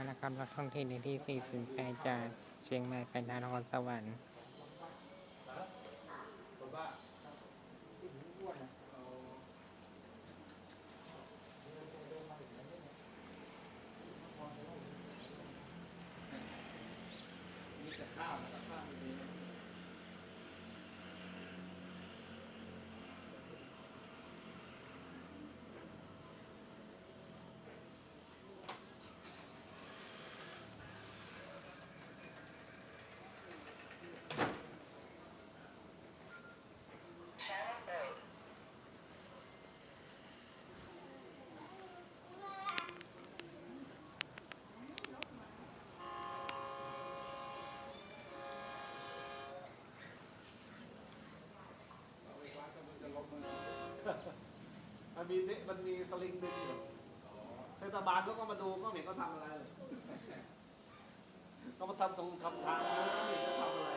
มาแล้วครับรถท่องเที่ยวในที่ 408 จากเชียงใหม่ไปนครสวรรค์ มีแต่ข้าวนะครับข้าวไม่มี มันมีนี่มันมีสลิงดึงอยู่เทศบาลเขาก็มาดูก็ไม่เห็นเขาทำอะไรเลยเขามาทำตรงทำทางเขาก็ไม่เห็นเขาทำอะไร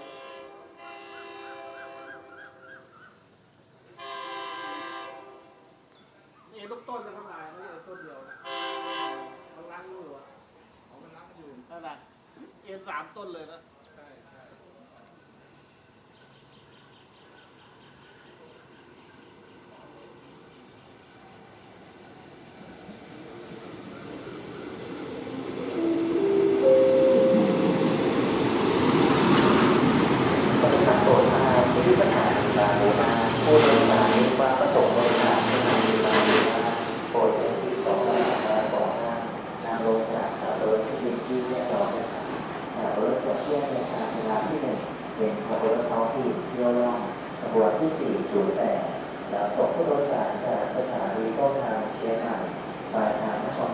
นี่เห็นลูกต้นนะข้างในไม่ใช่ต้นเดียวนะมันล้างอยู่อะของมันรับอยู่นั่นแหละเอ็นสามต้นเลยนะ เป็นขบวนรถท้องถิ่เที่ยวล่องขบวนที่ 408ล้วส่งผู้โดยสารจากสถานีต้นทางเชียงใหม่ปลายทางนคร